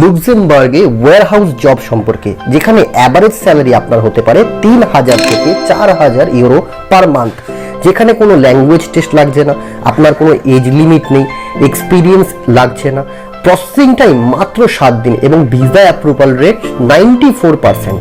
লুক্সেমবার্গে warehouse job সম্পর্কে, যেখানে average salary আপনার হতে পারে তিন হাজার থেকে চার হাজার ইউরো পার মান্থ যেখানে কোনো ল্যাঙ্গুয়েজ টেস্ট লাগছে না, আপনার কোনো এজ লিমিট নেই এক্সপিরিয়েন্স লাগছে না। প্রসেসিং টাইম মাত্র সাত দিন এবং visa approval rate ninety four percent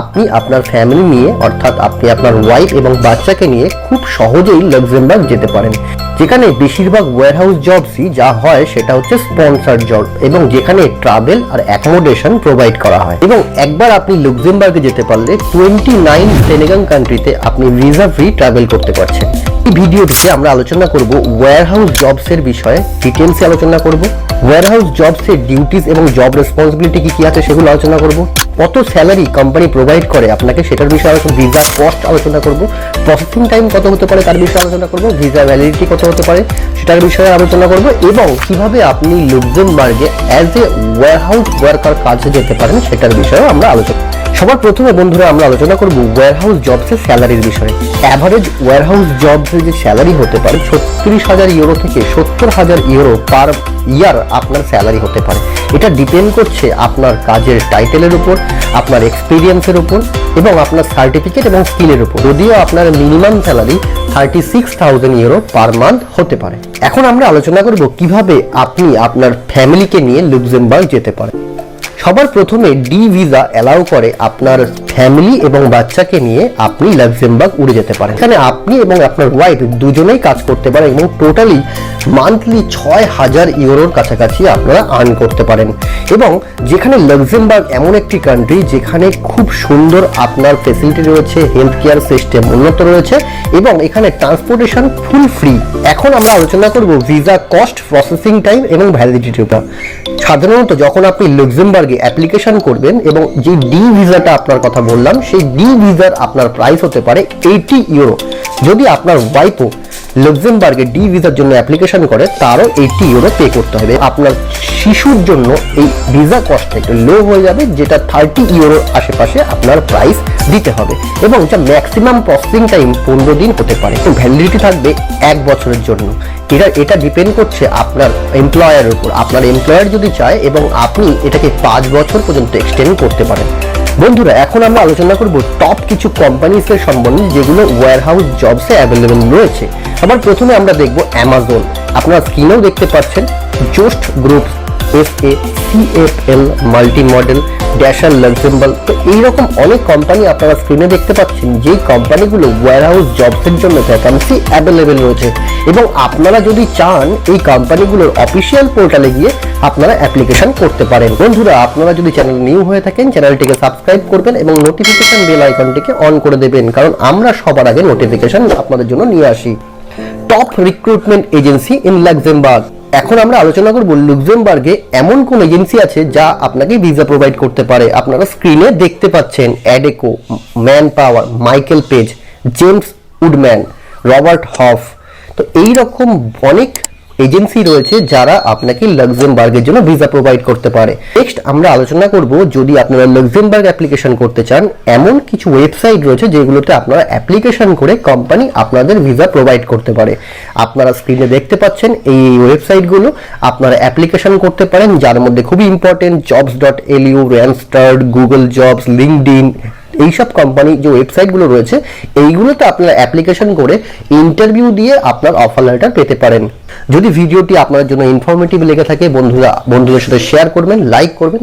আপনি আপনার ফ্যামিলি নিয়ে, অর্থাৎ আপনি আপনার ওয়াইফ এবং বাচ্চাকে নিয়ে খুব সহজেই লাক্সেমবার্গ যেতে পারেন। যেখানে বেশিরভাগ ওয়্যারহাউস জবসই যা হয় সেটা হচ্ছে স্পন্সার জব এবং যেখানে ট্রাভেল আর অ্যাকোমোডেশন প্রোভাইড করা হয়। এবং একবার আপনি লুক্সেমবার্গে যেতে পারলে টোয়েন্টি নাইন সেনেগাং কান্ট্রিতে আপনি ভিসা ফ্রি ট্রাভেল করতে পারছেন। এই ভিডিওটিতে আমরা আলোচনা করব ওয়্যারহাউস জবসের বিষয়ে ডিটেলসে আলোচনা করব। ওয়্যারহাউস জবসের ডিউটিস এবং জব রেসপন্সিবিলিটি কি কি আছে সেগুলো আলোচনা করব। কত স্যালারি কোম্পানি প্রোভাইড করে, আপনাকে সেটার বিষয়ে আলোচনা ভিসা কস্ট আলোচনা করব প্রসেসিং টাইম কত হতে পারে তার বিষয়ে আলোচনা করব ভিসা ভ্যালিডিটি কত হতে পারে সেটার বিষয়ে আলোচনা করব এবং কীভাবে আপনি লুক্সেমবার্গে অ্যাজ এ ওয়্যারহাউস ওয়ার্কার কাজে যেতে পারেন সেটার বিষয়েও আমরা আলোচনা সবার প্রথমে বন্ধুরা আমরা আলোচনা করব ওয়্যারহাউস জবসের স্যালারির বিষয়ে। অ্যাভারেজ ওয়্যারহাউস জবসের যে স্যালারি হতে পারে ছত্রিশ হাজার ইউরো থেকে সত্তর হাজার ইউরো পার ইয়ার আপনার স্যালারি হতে পারে। এটা ডিপেন্ড করছে আপনার কাজের টাইটেলের উপর আপনার এক্সপিরিয়েন্সের উপর এবং আপনার সার্টিফিকেট এবং স্কিলের উপর। যদিও আপনার minimum salary thirty six thousand euro per month হতে পারে। এখন আমরা আলোচনা করব কীভাবে আপনি আপনার ফ্যামিলিকে নিয়ে লুক্সেমবার্গ যেতে পারেন। সবার প্রথমে ডি ভিসা অ্যালাউ করে আপনার ফ্যামিলি এবং বাচ্চাকে নিয়ে আপনি লাক্সেমবার্গ উড়ে যেতে পারেন। এখানে আপনি এবং আপনার ওয়াইফ দুজনেই কাজ করতে পারেন এবং টোটালি মান্থলি ছয় হাজার ইউরোর কাছাকাছি আপনারা আর্ন করতে পারেন। এবং যেখানে লাক্সেমবার্গ এমন একটি কান্ট্রি যেখানে খুব সুন্দর আপনার ফেসিলিটি রয়েছে হেলথ কেয়ার সিস্টেম উন্নত রয়েছে এবং এখানে ট্রান্সপোর্টেশন ফুল ফ্রি এখন আমরা আলোচনা করব ভিসা কস্ট প্রসেসিং টাইম এবং ভ্যালিডিটির উপর সাধারণত যখন আপনি লুক্সেমবার্গে অ্যাপ্লিকেশন করবেন এবং যে ডি ভিসাটা আপনার কথা বললাম, সেই ডি ভিসার আপনার প্রাইস হতে পারে এইটি ইউরো যদি আপনার ওয়াইফও লুক্সেমবার্গে ডি ভিসার জন্য অ্যাপ্লিকেশন করে, তারও এইটি ইউরো পে করতে হবে। আপনার শিশুর জন্য এই ভিসা কস্টটা একটু লো হয়ে যাবে, যেটা থার্টি ইউরোর আশেপাশে আপনার প্রাইস দিতে হবে। এবং যা ম্যাক্সিমাম প্রসেসিং টাইম পনেরো দিন হতে পারে। ভ্যালিডিটি থাকবে এক বছরের জন্য। এটা এটা ডিপেন্ড করছে আপনার এমপ্লয়ারের উপর। আপনার এমপ্লয়ার যদি চায় এবং আপনি এটাকে পাঁচ বছর পর্যন্ত এক্সটেন্ড করতে পারেন। বন্ধুরা, এখন আমরা আলোচনা করব টপ কিছু কোম্পানিসের সম্বন্ধে যেগুলো ওয়্যারহাউস জবসে অ্যাভেলেবেল রয়েছে। আবার প্রথমে আমরা দেখব অ্যামাজন আপনারা স্ক্রিনেও দেখতে পাচ্ছেন Jost group S A CFL multimodal dasher Luxembourg তো এইরকম অনেক কোম্পানি আপনারা স্ক্রিনে দেখতে পাচ্ছেন, যেই কোম্পানিগুলো ওয়্যারহাউস জবসের জন্য ভ্যাকান্সি অ্যাভেলেবেল রয়েছে। এবং আপনারা যদি চান, এই কোম্পানিগুলোর অফিসিয়াল পোর্টালে গিয়ে আপনারা অ্যাপ্লিকেশন করতে পারেন। বন্ধুরা, আপনারা যদি চ্যানেল নিউ হয়ে থাকেন চ্যানেলটিকে সাবস্ক্রাইব করবেন এবং নোটিফিকেশন বেল আইকনটিকে অন করে দেবেন, কারণ আমরা সবার আগে নোটিফিকেশন আপনাদের জন্য নিয়ে আসি। Top recruitment agency in Luxembourg এখন আমরা আলোচনা করব লুক্সেমবার্গে এমন কোন এজেন্সি আছে যা আপনাকে ভিসা প্রোভাইড করতে পারে। আপনারা স্ক্রিনে দেখতে পাচ্ছেন Adecco Manpower Michael Page, James Woodman, Robert Half. তো এই রকম অনেক এজেন্সি রয়েছে যারা আপনাকে লাক্সেমবার্গের জন্য ভিসা প্রোভাইড করতে পারে। নেক্সট আমরা আলোচনা করব যদি আপনারা লাক্সেমবার্গ অ্যাপ্লিকেশন করতে চান, এমন কিছু ওয়েবসাইট রয়েছে যেগুলোতে আপনারা অ্যাপ্লিকেশন করে কোম্পানি আপনাদের ভিসা প্রোভাইড করতে পারে। আপনারা স্ক্রিনে দেখতে পাচ্ছেন এই ওয়েবসাইটগুলো আপনারা অ্যাপ্লিকেশন করতে পারেন, যার মধ্যে খুবই important jobs dot LU Randstad Google jobs LinkedIn এইসব কোম্পানি যে ওয়েবসাইটগুলো রয়েছে, এইগুলোতে আপনারা অ্যাপ্লিকেশন করে ইন্টারভিউ দিয়ে আপনার অফার লেটার পেতে পারেন। যদি ভিডিওটি আপনার জন্য ইনফরমেটিভ লেগে থাকে, বন্ধুরা, বন্ধুদের সাথে শেয়ার করবেন লাইক করবেন